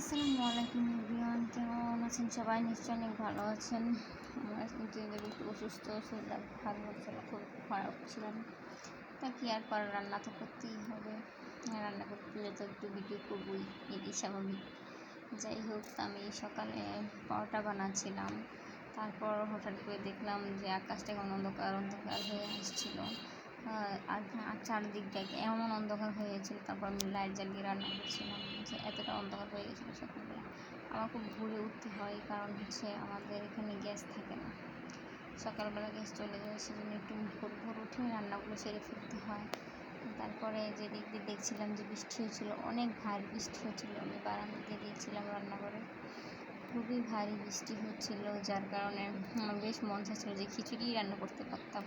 আসসালামু আলাইকুম এভরিওয়ান, কেমন আছেন সবাই? নিশ্চয়ই অনেক ভালো আছেন। আমরা কিন্তু একটু অসুস্থ শরীরটা ভালো হচ্ছিল খুব খারাপ ছিলাম। তা কি আর করার, রান্না তো করতেই হবে। রান্না করতে গেলে তো একটু ভিডিও করবই এটি স্বাভাবিক। যাই হোক, আমি সকালে পরোটা বানাচ্ছিলাম। তারপর হঠাৎ করে দেখলাম যে আকাশটা কেমন অন্ধকার অন্ধকার হয়ে আসছিল। আর চারদিকটাকে এমন অন্ধকার হয়ে গেছিল তারপর আমি লাইট জ্বালিয়ে রান্না করছিলাম, যে এতটা অন্ধকার হয়ে গেছিল সকালবেলা। আমার খুব ভোরে উঠতে হয়, কারণ হচ্ছে আমাদের এখানে গ্যাস থাকে না। সকালবেলা গ্যাস চলে যায়, সেজন্য একটু ভোর ভোর উঠে রান্নাগুলো সেরে ফেলতে হয়। তারপরে যে দিক দিয়ে দেখছিলাম যে বৃষ্টি হয়েছিলো, অনেক ভারী বৃষ্টি হয়েছিলো। আমি বারান্দা দিয়ে দেখছিলাম রান্নাঘরে। খুবই ভারী বৃষ্টি হচ্ছিল, যার কারণে আমার বেশ মন চাচ্ছিলো যে খিচুড়ি রান্না করতে পারতাম।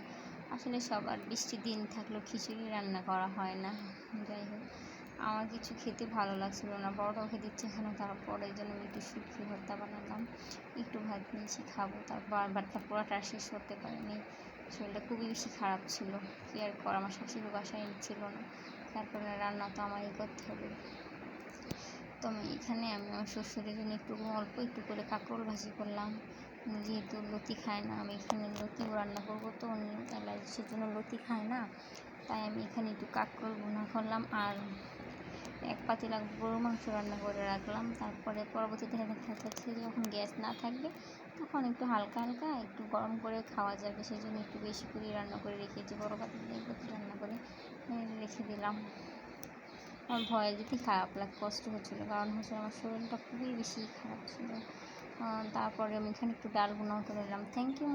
আসলে সবার বৃষ্টির দিন থাকলেও খিচুড়ি রান্না করা হয় না। যাই হোক, আমার কিছু খেতে ভালো লাগছিল না। বড়টাও খেতে ইচ্ছে ছিল তারপরে জন্য আমি একটু শুটকি ভর্তা বানালাম, একটু ভাত নিয়েছি, খাব। তারপর ভাতটা পুরোটা শেষ করতে পারিনি। শরীরটা খুবই বেশি খারাপ ছিল। কী আর কর আমার শাশুড়ি বাসায় ছিল না। তারপরে রান্না তো আমারই করতে হবে। তো আমি এখানে আমি আমার শ্বশুরের জন্য একটু অল্প একটু করে কাঁকরোল ভাজি করলাম। যেহেতু লতি খায় না, আমি এখানে লতিও রান্না করব তো উনি অ্যালার্জি সেজন্য লতি খায় না। তাই আমি এখানে একটু কাঁকরোল বোনা করলাম আর এক পাতি পাতিলা গরু মাংস রান্না করে রাখলাম। তারপরে পরবর্তীতে দেখা যাচ্ছে যখন গ্যাস না থাকবে, তখন একটু হালকা হালকা একটু গরম করে খাওয়া যাবে। সেই জন্য একটু বেশি করে রান্না করে রেখেছি বড়ো পাতিলে রান্না করে রেখে দিলাম। আমার ভয়ে যদি খারাপ লাগ, কষ্ট হচ্ছিল। কারণ হচ্ছে আমার শরীরটা খুবই বেশি খারাপ ছিল। তারপরে আমি এখানে একটু ডাল বোনাও করে নিলাম। Thank you